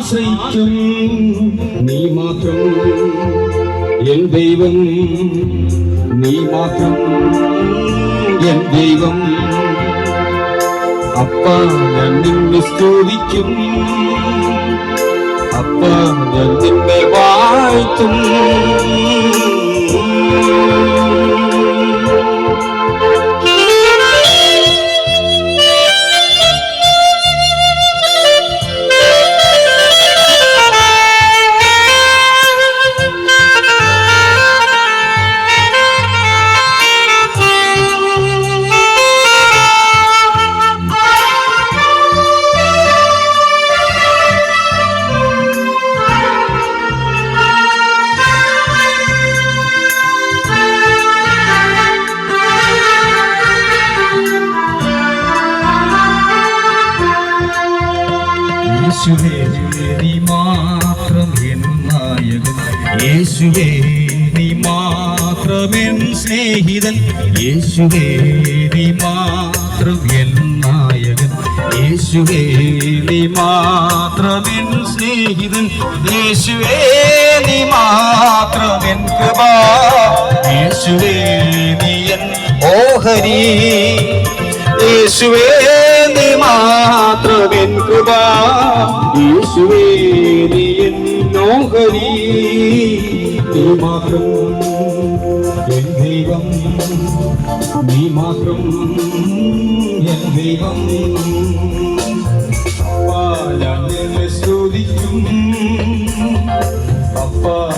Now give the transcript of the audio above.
ആശ്രയിക്കും. നീ മാത്രം എൻ ദൈവം. നീ മാത്രം എൻ ദൈവം. അപ്പ ഞാൻ നിന്നെ സ്തുതിക്കും. അപ്പ ഞാൻ നിന്നെ വാഴ്ത്തും. യേശുവേ നീ മാത്രം എൻ നായകൻ. യേശുവേ നീ മാത്രം എൻ സ്നേഹിതൻ. യേശുവേ നീ മാത്രം എൻ നായകൻ. യേശുവേ നീ മാത്രം എൻ സ്നേഹിതൻ. യേശുവേ നീ മാത്രം എൻ കൃപ. യേശുവേ നീ എൻ ഓഹരി. യേശുവേ നീ മാത്രം എൻ കൃപ യേശുവേ നീ നോഹരി നീ മാത്രം എൻ ദൈവം. നീ മാത്രം എൻ ദൈവം. ഞാൻ സ്തുതിക്കും. അപ്പാ